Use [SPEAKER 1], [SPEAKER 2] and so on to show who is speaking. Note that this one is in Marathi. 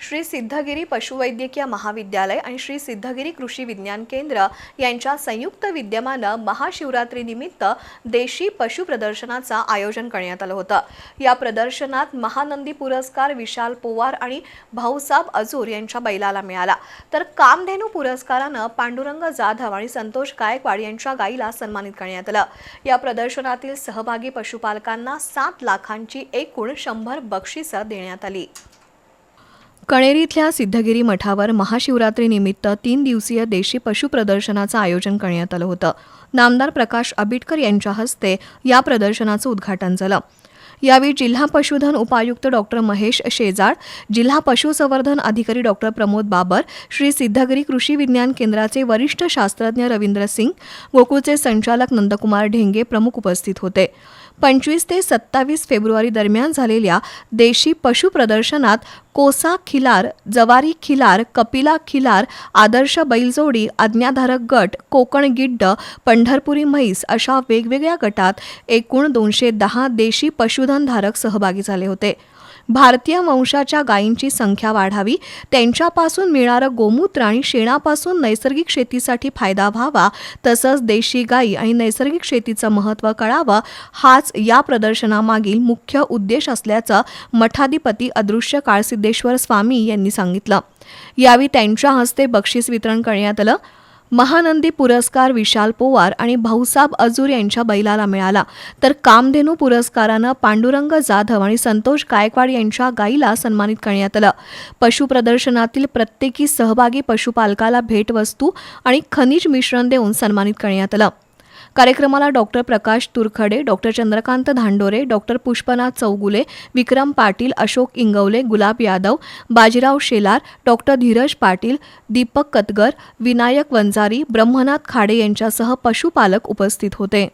[SPEAKER 1] श्री सिद्धगिरी पशुवैद्यकीय महाविद्यालय आणि श्री सिद्धगिरी कृषी विज्ञान केंद्र यांच्या संयुक्त विद्यमानं महाशिवरात्रीनिमित्त देशी पशु प्रदर्शनाचं आयोजन करण्यात आलं होतं. या प्रदर्शनात महानंदी पुरस्कार विशाल पोवार आणि भाऊसाब अजूर यांच्या बैलाला मिळाला. तर कामधेनू पुरस्कारानं पांडुरंग जाधव आणि संतोष गायकवाड यांच्या गाईला सन्मानित करण्यात आलं. या प्रदर्शनातील सहभागी पशुपालकांना सात लाखांची एकूण शंभर बक्षिसं देण्यात आली. कणेरी इथल्या सिद्धगिरी मठावर महाशिवरात्रीनिमित्त तीन दिवसीय देशी पशु प्रदर्शनाचं आयोजन करण्यात आलं होतं. नामदार प्रकाश आबिटकर यांच्या हस्ते या प्रदर्शनाचं उद्घाटन झालं. यावेळी जिल्हा पशुधन उपायुक्त डॉक्टर महेश शेजाळ जिल्हा पशुसंवर्धन अधिकारी डॉक्टर प्रमोद बाबर श्री सिद्धगिरी कृषी विज्ञान केंद्राचे वरिष्ठ शास्त्रज्ञ रवींद्र सिंग गोकुळचे संचालक नंदकुमार ढेंगे प्रमुख उपस्थित होते. पंचवीस ते सत्तावीस फेब्रुवारी दरम्यान झालेल्या देशी पशु प्रदर्शनात कोसा खिलार जवारी खिलार कपिला खिलार आदर्श बैलजोडी आज्ञाधारक गट कोकण गिड्ड पंढरपुरी म्हैस अशा वेगवेगळ्या गटात एकूण दोनशे दहा देशी पशु पशुधनधारक सहभागी झाले होते. भारतीय वंशाच्या गायींची संख्या वाढावी त्यांच्यापासून मिळणारं गोमूत्र आणि शेणापासून नैसर्गिक शेतीसाठी फायदा व्हावा तसंच देशी गायी आणि नैसर्गिक शेतीचं महत्त्व कळावं हाच या प्रदर्शनामागील मुख्य उद्देश असल्याचं मठाधिपती अदृश्य काळसिद्धेश्वर स्वामी यांनी सांगितलं. यावेळी त्यांच्या हस्ते बक्षीस वितरण करण्यात आलं. महानंदी पुरस्कार विशाल पोवार आणि भाऊसाब अजूर यांच्या बैलाला मिळाला. तर कामधेनू पुरस्कारानं पांडुरंग जाधव आणि संतोष गायकवाड यांच्या गाईला सन्मानित करण्यात आलं. पशु प्रदर्शनातील प्रत्येकी सहभागी पशुपालकाला भेटवस्तू आणि खनिज मिश्रण देऊन सन्मानित करण्यात आलं. कार्यक्रमाला doctor Prakash Turkhade doctor Chandrakant Dhandore doctor Pushpanath Chougule Vikram Patil Ashok Ingawale Gulab Yadav Bajirao Shelar doctor Dheeraj Patil Deepak Katgar Vinayak Vanjari Brahmanath Khade यांच्यासह पशुपालक उपस्थित होते.